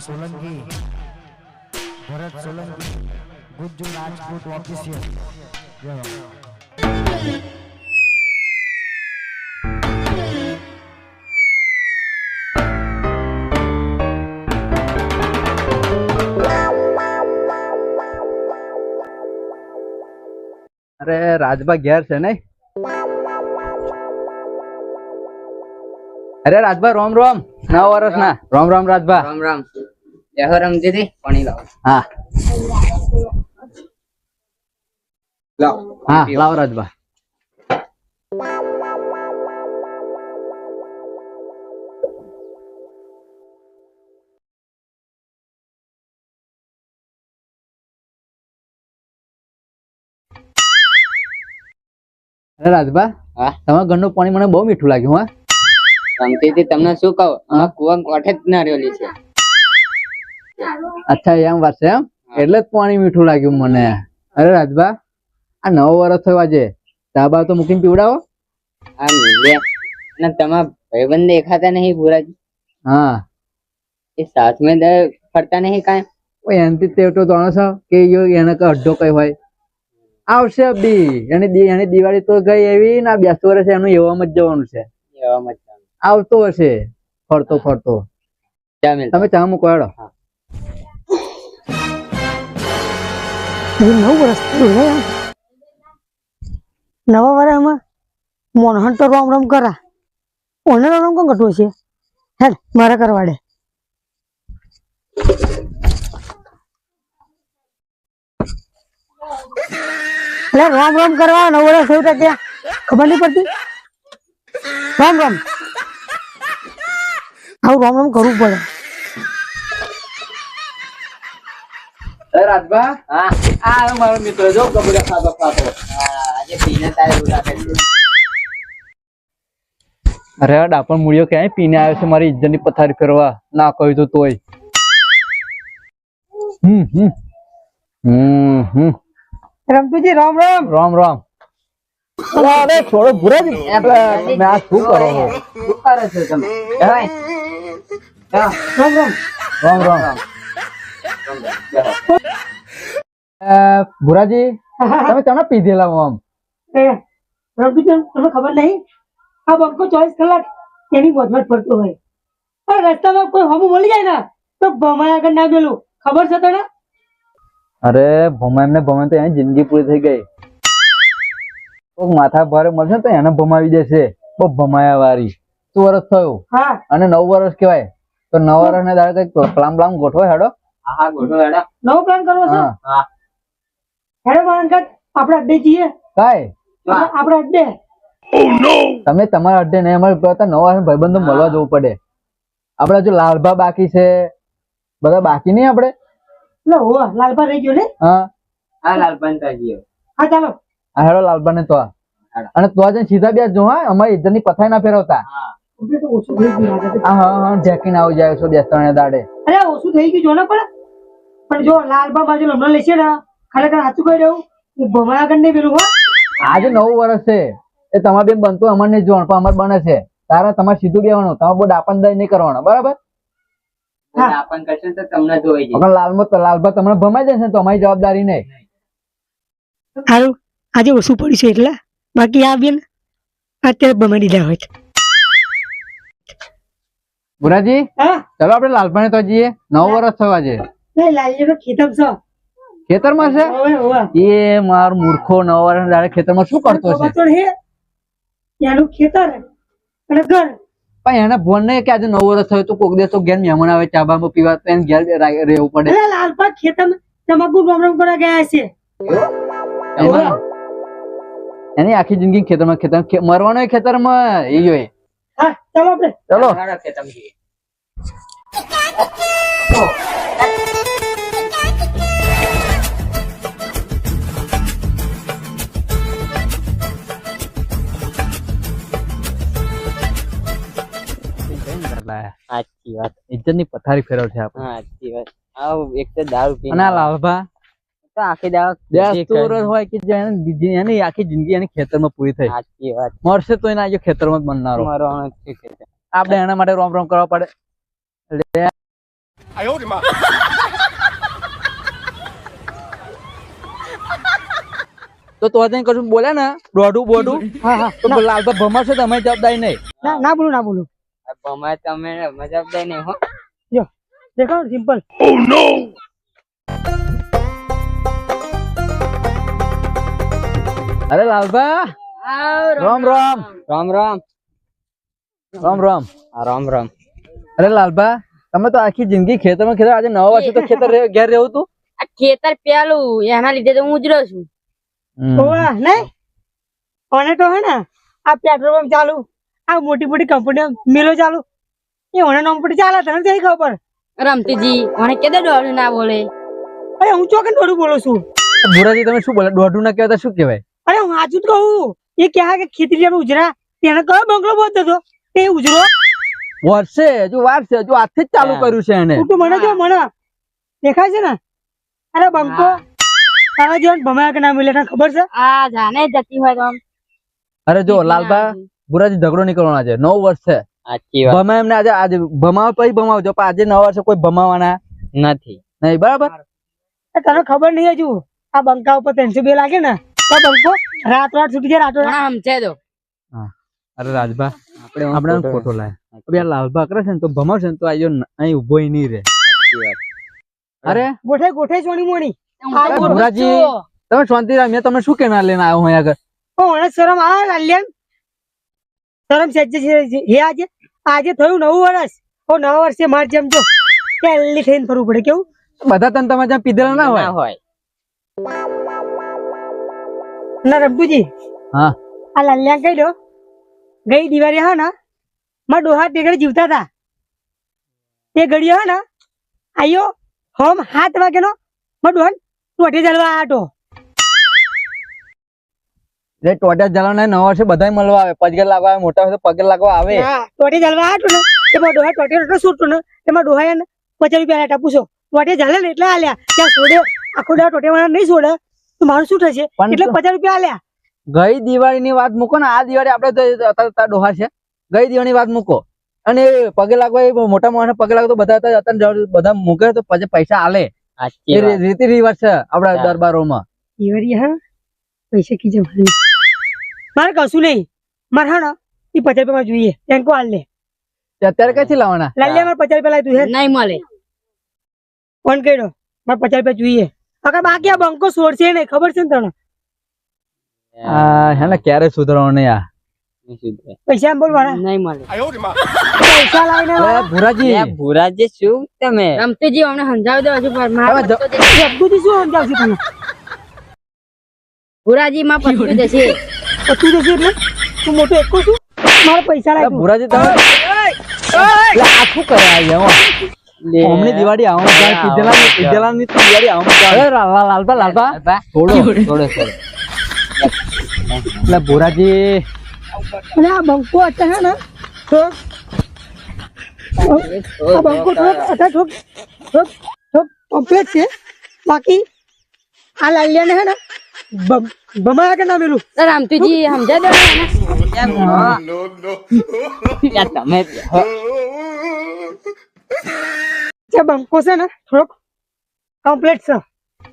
Solanki. Bharat Solanki. Gujju Rajput official જય અરે રાજભા ઘેર છે નહીં અરે રાજભા રોમ રોમ. નવ વર્ષ ના રોમ રોમ રાજભા. રોમ રામ. દેહો રમતી પાણી લાવો. હા. લાવ. હા લાવ રાજભા. અરે રાજભા હા? તમારા ઘરનું પાણી મને બહુ મીઠું લાગ્યું હા? હતી તમને શું કહું? કુવા કોઠે જ ના રહેલી છે. અચ્છા એમ વાત છે એમ? એટલે જ પાણી મીઠું લાગ્યું મને. અરે રાજભા આ નવો વર્ષ થયો આજે. ધાબા તો મૂકીને પીવડાવો. તમારા ભાઈબંધ દેખાતા નહીં પૂરાજી હા. એ સાથ મેં ફરતા નહીં કાંઈ? ઓય એનથી તેવટો જાણો છો કે યો એને કઈ અડધો કઈ હોય. આવશે બી. એની એની દિવાળી તો ગઈ એવી ના બેસતું વર્ષ એનું એવામાં જ જવાનું છે. એવા મત આવતો હશે. ફરતો ફરતો. તમે ચા મૂકો હેડો. નવ વર્ષ થયું ને નવા વર્ષમાં મોનહન તો રોમ રોમ કરા. ઓને રોમ કોણ કટવું છે? હેડ, મારા કરવાડે એટલે રોમ રોમ કરવા નવ વર્ષ થયું ત્યાં. ખબર નહીં પડતી? રોમ રોમ. આવું રોમ રોમ કરવું પડે. રાજભા હા આ મારો મિત્ર જો કબડે ખાતો ખાતો હા, આજે પીને તારે લાગે છે અરે આ ડાપણ મૂળિયો ક્યાંય પીને આવ્યો છે મારી ઇજ્જતની પથારી ફેરવા ના કહ્યું તો તોય હમ હમ હમ હમ રમતુજી રામ રામ રામ રામ અરે થોડો ભૂરા જ મેં આ શું કરો છો? શું કરો છો તમે. રામ રામ રામ રામ ભુરાજી તમે તમે પીધેલા આમ? એ રમતુજી તમને ખબર નહીં? આ બંકો ચોવીસ કલાક એની મજબૂત પડતો હોય. પણ રસ્તામાં કોઈ હમું મળી જાય ને તો ભમાય આગળ ના ગેલું ખબર છે તને? અરે ભમા એમને ભમે તો એની જિંદગી પૂરી થઈ ગઈ. કોક માથા ભારે મળશે ને તો એને ભમાવી દેશે. બહુ ભમાયા વાળી શું વર્ષ થયું. હા. અને નવ વર્ષ કહેવાય. તો નવ વર્ષ ને દાડે કંઈક પ્લામ પ્લામ ગોઠવો હેડો. હા નવો પ્લાન કરવો છે? હા. હા. હેડો અંકલ આપણે અડ્ડે જઈએ. કાય. આપણે અડ્ડે. તમે તમારા અડ્ડે નહીં અમારે બધા નવા ભાઈબંધો મળવા જવું પડે. આપડે જો લાલભા બાકી છે બધા બાકી નહીં આપડે લો હો લાલપા રહી ગયો ને? હા. હા લાલભા ને ગયો હા ચાલો. હા હેડો લાલભા ને તો અને તો જઈને સીધા બે જો હા? અમારી ઇજ્જતની પથાઈ ના ફેરવતા. હા. હા ઢેકીને આવી જાય છો બેસતા દાડે. અરે ઓછું થઈ ગયું જો ને પણ. પણ જો લાલબા બાજુ હમણાં લેશે ને ખરેખર સાચું કહી દઉં એ ભમાય આગળ નહીં પેલું આજે નવું વર્ષ છે. એ તમારે બેન બનતું અમારે નહીં જોવાનું પણ અમર બને છે. તારા તમારે સીધું બેવાનું તમારે બહુ ડાપણદારી નહીં કરવાનો બરાબર? હા. કરશે તો તમને જોઈ જશે લાલમાં તો તમને ભમાઈ જશે તો અમારી જવાબદારી નહીં. સારું આજે ઓછું પડ્યું છે એટલે. બાકી આ બેન અત્યારે ભમાઈ દીધા હોય. બુરાજી હા? ચલો આપણે લાલભાને તો જઈએ. નવ વર્ષ થવા આજે ખેતરમાં છે. એ માર મૂર્ખો નવા ખેતરમાં શું કરતો છે? હે એનું ખેતર અને ઘર. પણ એને ભણ નહીં કે આજે નવ વર્ષ થયો તો કોક દિવસ તો ઘેર મહેમાન આવે ચા બા પીવા તો એને ઘેર રહેવું પડે. અરે લાલપા ખેતર તમાકુ પ્રોબ્લેમ કરવા ગયા છે એની આખી જિંદગી ખેતરમાં ખેતર મરવાનો એ ખેતરમાં એ જોઈએ હા ચાલો આપણે. ચલો. હેડો કે સાચી વાત. ઇજ્જતની પથારી ફેરવ છે આપણે. સાચી વાત. આવ એક તો દારૂ તો આખી દાવ બેસતું હોય કે એને આખી જિંદગી એની ખેતરમાં પૂરી થઈ. સાચી વાત. મરશે તો એના આજે ખેતરમાં જ બનનારો. મરવાનો જ છે કે આપણે એના માટે રોમ રોમ કરવા પડે. એટલે તો તો તને કશું બોલ્યા ને? દોઢું બોઢું? હા હા. તો લાલભા ભમાશે તો અમે જવાબદારી નહીં. ના ના બોલું ના બોલું. ભમાય તમે મજા દઈ નહીં હો. જો દેખાવ સિમ્પલ અરે લાલબા રામ રામ રામ. રામ. રામ રામ. હા, રામ રામ. અરે લાલબા તમે તો આખી જિંદગી ખેતરમાં ખેતર આજે નવા વર્ષે તો ખેતર રહે- ઘેર રહેવું તું? આ ખેતર પેલું એના લીધે તો હું જ રહું છું ઓવા નહીં? અને તો હે ને આ પેટ્રોલ પંપ ચાલુ. આ મોટી મોટી કંપનીઓ મિલો ચાલુ. એ ઓને નામ પર ચાલે તને જઈ ખબર? રમતીજી મને કે દોડું ના બોલે? અરે હું ચોકન દોડું બોલું છું. ભુરાજી તમે શું બોલે? દોડું ના કહેતા શું કહેવાય? અરે હું સાચું જ કહું એ કહે કે ખેતરી જેમ ઉજરા તેને કયો બંગલો બોલતો હતો? તે ઉજરો. વર્ષે હજુ વાર છે હજુ આજથી જ ચાલુ કર્યું છે એને. તું તો મને જો મને. દેખાય છે ને? અરે બંકો તારા જીવન ભમાયા કે ના મિલે ખબર છે? આ જાને જતી હોય તો અરે જો લાલબા ભુરાજી ઝઘડો નહીં કરવાનો આજે. નવ વર્ષ છે. ભમા એમને આજે આજે ભમાવ પછી ભમાવજો પણ આજે નવ વર્ષે કોઈ ભમાવાના નથી. નહીં બરાબર? એ તને ખબર નહીં હજુ? આ બંકા ઉપર ત્રણસો બે લાગે ને? તો બંકો રાત રાત છૂટી જાય રાતો રાત સમજે દો. અરે રાજભા આપણે આપણે ફોટો લાય. હવે લાલભા કરે છે ને તો ભમાવશે ને તો આજો અહીં ઊભો નહીં રહે. અરે? ગોઠાઈ ગોઠાઈ સોની મોની. હું તો અરે બોલું ભુરાજી. છું. તમે શાંતિ રામ મેં તમને શું કેના લઈને આવ્યો હું આગળ? મને શરમ આવે લાલ્યાન શરમ સજ્જ હે આજે આજે થયું નવું વર્ષ. ઓ નવા વર્ષે માર જેમ જો પહેલી થઈને ફરવું પડે કેવું? બધા તને તમારે જ્યાં પીધેલા ના હોય? હોય. ના રમતુજી. હા. આ લાલ્યા કહી દો ગઈ દિવાળી હા ને માં ડોહા ટેકડે જીવતા હતા. તે ઘડીએ હા ને આયો હોમ હાથ વાગેનો માં ડોહન ટોટે જલવા આટો એટલે ટોટિયા જલાવના નવા વર્ષે બધા મળવા આવે. પગે લાગવા આવે મોટા હોય તો પગે લાગવા આવે. હા જલવા આટલું ને એમાં ડોહા ટોટે ટોટે છૂટતો ને એમાં ડોહા ને પચાસ રૂપિયા લેટા પૂછો. ટોટે ચાલે ને એટલે આલ્યા. ત્યાં છોડે આખો ડોહા ટોટિયા વાળા નહીં છોડે તો મારું શું થશે? એટલે પચાસ રૂપિયા આલ્યા. ગઈ દિવાળી ની વાત મૂકો ને આ દિવાળી આપડે તો અત્યારે ડોહા છે. ગઈ દિવાળી વાત મૂકો. અને પગે લાગવા એ મોટા માણસ પગે લાગતો બધા બધા મૂકે તો પછી પૈસા આલે. રીતિ રિવાજ છે આપડા દરબારોમાં. દિવાળી હા. પૈસા કીજે મારે કશું નહીં. મારે હા એ પચાસ રૂપિયા જોઈએ. ટેન્કો હાલ લે અત્યારે ક્યાંથી લાવવાના? લાલ્યા મારે પચાસ રૂપિયા લાવી તું નહીં મળે. ફોન કર્યો. મારે પચાસ રૂપિયા જોઈએ. અગર બાકી આ બંકો છોડશે નહીં ખબર છે ને તને? હા હે ને ક્યારે સુધરવાનું નહીં આ? પૈસા બોલ મારા. નહીં મળે. પૈસા લાવીને ભુરાજી. ભુરાજી શું તમે? રમતીજી અમને સમજાવી દેવા પણ મારા. બધું શું સમજાવશું તને ભુરાજી માં પછી જશે. તો તું જશે એટલે? તું મોટો એકો છું? મારા પૈસા લાવી ભુરાજી તમે આખું આ કરે અહીંયા? લે. હમણાં દિવાળી ની- તો દિવાળી આવવાનું અરે લાલ- લાલબા લાલબા થોડો થોડો એટલે ભુરાજી. અને આ બંકો અત્યારે હે ને? તો આ બંકો થોડોક થોડોક છે. બાકી આ લાલિયાને હે ને? બમ- ભમાયા કે ના પેલું રમતીજી સમજાવી દો તમે હો, જે બંકો છે ને થોડોક કમ્પ્લીટ છે.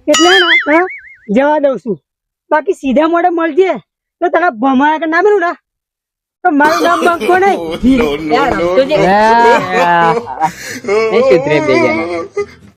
એટલે ને હા, જવા દઉં છું. બાકી સીધા મોડે મળજે તો તને ભમાયા કે ના મેલું ને? તો મારું નામ બંકો નહીં. લે, રમતુજી. લે. નહીં સુધરે બે જણા